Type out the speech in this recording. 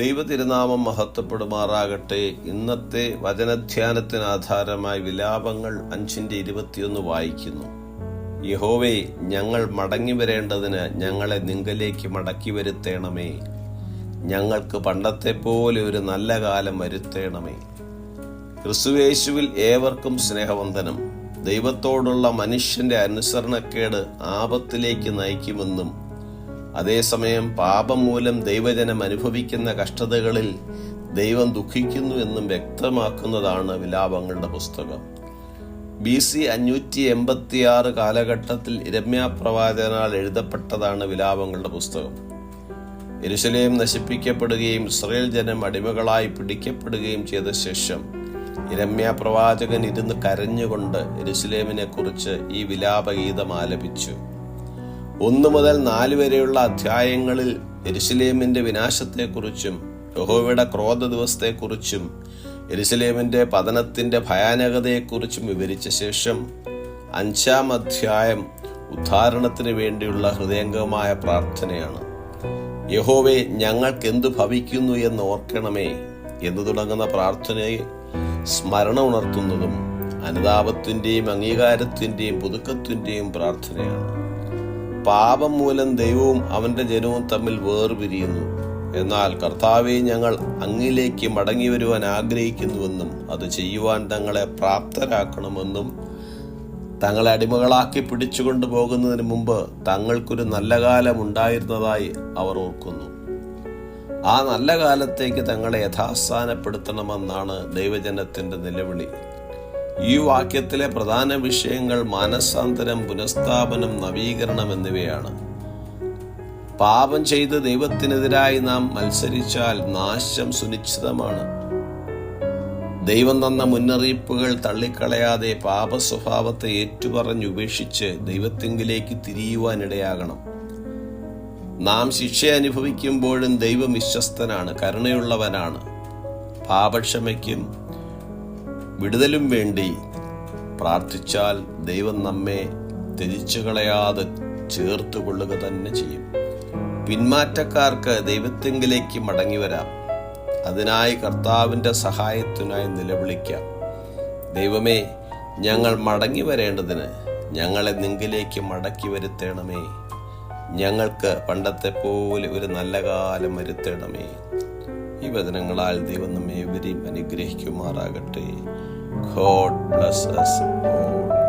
ദൈവ തിരുനാമം മഹത്വപ്പെടുമാറാകട്ടെ. ഇന്നത്തെ വചനധ്യാനത്തിന് ആധാരമായി വിലാപങ്ങൾ അഞ്ചിന്റെ ഇരുപത്തിയൊന്ന് വായിക്കുന്നു. യഹോവേ ഞങ്ങൾ മടങ്ങി വരേണ്ടതിന് ഞങ്ങളെ നിങ്കലേക്ക് മടക്കി വരുത്തേണമേ. ഞങ്ങൾക്ക് പണ്ടത്തെ പോലെ ഒരു നല്ല കാലം വരുത്തേണമേ. ക്രിസ്തുവേശുവിൽ ഏവർക്കും സ്നേഹവന്ദനം. ദൈവത്തോടുള്ള മനുഷ്യന്റെ അനുസരണക്കേട് ആപത്തിലേക്ക് നയിക്കുമെന്നും അതേസമയം പാപം മൂലം ദൈവജനം അനുഭവിക്കുന്ന കഷ്ടതകളിൽ ദൈവം ദുഃഖിക്കുന്നു എന്നും വ്യക്തമാക്കുന്നതാണ് വിലാപങ്ങളുടെ പുസ്തകം. ബി സി അഞ്ഞൂറ്റി എൺപത്തിയാറ് കാലഘട്ടത്തിൽ രമ്യാപ്രവാചകനാൽ എഴുതപ്പെട്ടതാണ് വിലാപങ്ങളുടെ പുസ്തകം. എരുശലേം നശിപ്പിക്കപ്പെടുകയും ഇസ്രയേൽ ജനം അടിമകളായി പിടിക്കപ്പെടുകയും ചെയ്ത ശേഷം ഇരമ്യ പ്രവാചകൻ ഇരുന്ന് കരഞ്ഞുകൊണ്ട് എരുസലേമിനെ കുറിച്ച് ഈ വിലാപഗീതം ആലപിച്ചു. ഒന്നു മുതൽ നാല് വരെയുള്ള അധ്യായങ്ങളിൽ എരുസലേമിന്റെ വിനാശത്തെക്കുറിച്ചും യഹോവയുടെ ക്രോധ ദിവസത്തെക്കുറിച്ചും എരുസലേമിന്റെ പതനത്തിന്റെ ഭയാനകതയെക്കുറിച്ചും വിവരിച്ച ശേഷം അഞ്ചാം അധ്യായം ഉദ്ധാരണത്തിന് വേണ്ടിയുള്ള ഹൃദയംഗമായ പ്രാർത്ഥനയാണ്. യഹോവെ ഞങ്ങൾക്ക് എന്തു ഭവിക്കുന്നു എന്ന് ഓർക്കണമേ എന്ന് തുടങ്ങുന്ന പ്രാർത്ഥനയെ സ്മരണ ഉണർത്തുന്നതും അനുതാപത്തിന്റെയും അംഗീകാരത്തിന്റെയും പുതുക്കത്തിന്റെയും പ്രാർത്ഥനയാണ്. പാപം മൂലം ദൈവവും അവന്റെ ജനവും തമ്മിൽ വേർപിരിയുന്നു. എന്നാൽ കർത്താവെ ഞങ്ങൾ അങ്ങിലേക്ക് മടങ്ങി വരുവാൻ ആഗ്രഹിക്കുന്നുവെന്നും അത് ചെയ്യുവാൻ തങ്ങളെ പ്രാപ്തരാക്കണമെന്നും തങ്ങളെ അടിമകളാക്കി പിടിച്ചുകൊണ്ടു പോകുന്നതിന് മുമ്പ് തങ്ങൾക്കൊരു നല്ല കാലം ഉണ്ടായിരുന്നതായി അവർ ഓർക്കുന്നു. ആ നല്ല കാലത്തേക്ക് തങ്ങളെ യഥാസ്ഥാനപ്പെടുത്തണമെന്നാണ് ദൈവജനത്തിന്റെ നിലവിളി. ഈ വാക്യത്തിലെ പ്രധാന വിഷയങ്ങൾ മാനസാന്തരം പുനഃസ്ഥാപനം നവീകരണം എന്നിവയാണ്. പാപം ചെയ്ത് ദൈവത്തിനെതിരായി നാം മത്സരിച്ചാൽ നാശം സുനിശ്ചിതമാണ്. ദൈവം തന്ന മുന്നറിയിപ്പുകൾ തള്ളിക്കളയാതെ പാപ സ്വഭാവത്തെ ഏറ്റുപറഞ്ഞുപേക്ഷിച്ച് ദൈവത്തെങ്കിലേക്ക് തിരിയുവാനിടയാകണം. നാം ശിക്ഷ അനുഭവിക്കുമ്പോഴും ദൈവം വിശ്വസ്തനാണ് കരുണയുള്ളവനാണ്. പാപക്ഷമയ്ക്കും വിടുതലും വേണ്ടി പ്രാർത്ഥിച്ചാൽ ദൈവം നമ്മെ ത്യജിച്ചു കളയാതെ ചേർത്ത് കൊള്ളുക തന്നെ ചെയ്യും. പിന്മാറ്റക്കാർക്ക് ദൈവത്തെങ്കിലേക്ക് മടങ്ങി വരാം. അതിനായി കർത്താവിന്റെ സഹായത്തിനായി നിലവിളിക്കാം. ദൈവമേ ഞങ്ങൾ മടങ്ങി വരേണ്ടതിന് ഞങ്ങളെ നിങ്കിലേക്ക് മടക്കി വരുത്തേണമേ. ഞങ്ങൾക്ക് പണ്ടത്തെ പോലെ ഒരു നല്ല കാലം വരുത്തേണമേ. ഈ വചനങ്ങളാൽ ദൈവം നമ്മെ ഇവരെയും അനുഗ്രഹിക്കുമാറാകട്ടെ. God bless us all.